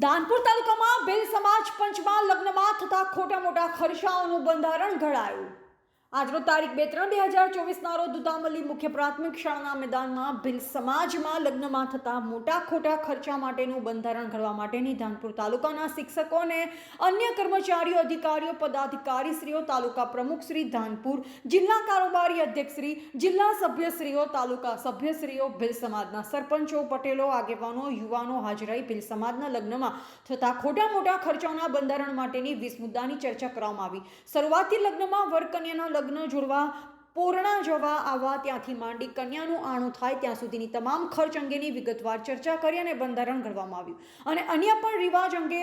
દાનપુર તાલુકામાં ભીલ સમાજ પંચમાં લગ્નમાં થતા ખોટા મોટા ખર્ચાઓનું બંધારણ ઘડાયું. આજનો તારીખ બે ત્રણ બે હજાર ચોવીસના રોજ દુધામલી મુખ્ય પ્રાથમિક શાળાના મેદાનમાં ભીલ સમાજમાં લગ્નમાં થતા મોટા ખોટા ખર્ચા માટેનું બંધારણ ઘડવા માટેની ધાનપુર તાલુકાના શિક્ષકો અને અન્ય કર્મચારીઓ, અધિકારીઓ, પદાધિકારીશ્રીઓ, તાલુકા પ્રમુખશ્રી ધાનપુર, જિલ્લા કારોબારી અધ્યક્ષશ્રી, જિલ્લા સભ્યશ્રીઓ, તાલુકા સભ્યશ્રીઓ, ભીલ સમાજના સરપંચો, પટેલો, આગેવાનો, યુવાનો હાજર રહી ભીલ સમાજના લગ્નમાં થતા ખોટા મોટા ખર્ચાઓના બંધારણ માટેની વીસ મુદ્દાની ચર્ચા કરવામાં આવી. શરૂઆતથી લગ્નમાં વર કન્યાના લગ્ન જોડવા પૂર્ણા જવા આવવા ત્યાંથી માંડી કન્યાનું આણું થાય ત્યાં સુધીની તમામ ખર્ચ અંગેની વિગતવાર ચર્ચા કરી અને બંધારણ ઘડવામાં આવ્યું અને અન્ય પણ રિવાજ અંગે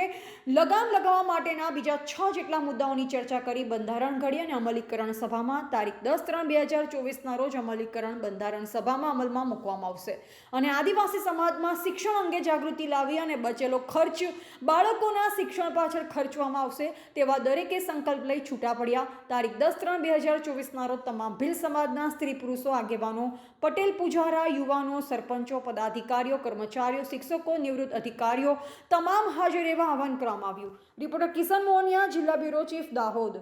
લગામ લગાવવા માટેના બીજા છ જેટલા મુદ્દાઓની ચર્ચા કરી બંધારણ ઘડી અને અમલીકરણ સભામાં તારીખ દસ ત્રણ બે હજાર ચોવીસના રોજ અમલીકરણ બંધારણ સભામાં અમલમાં મૂકવામાં આવશે. અને આદિવાસી સમાજમાં શિક્ષણ અંગે જાગૃતિ લાવી અને બચેલો ખર્ચ બાળકોના શિક્ષણ પાછળ ખર્ચવામાં આવશે તેવા દરેકે સંકલ્પ લઈ છૂટા પડ્યા. તારીખ દસ ત્રણ બે હજાર ચોવીસના રોજ તમામ ભીલ સમાજના સ્ત્રી પુરુષો આગેવાનો, પટેલ પૂજારા, યુવાનો, સરપંચો, પદાધિકારીઓ, કર્મચારીઓ, શિક્ષકો, નિવૃત્ત અધિકારીઓ તમામ હાજર રહેવા આહવાન કરવામાં આવ્યું. રિપોર્ટર કિશન મોહનિયા, જિલ્લા બ્યુરો ચીફ દાહોદ.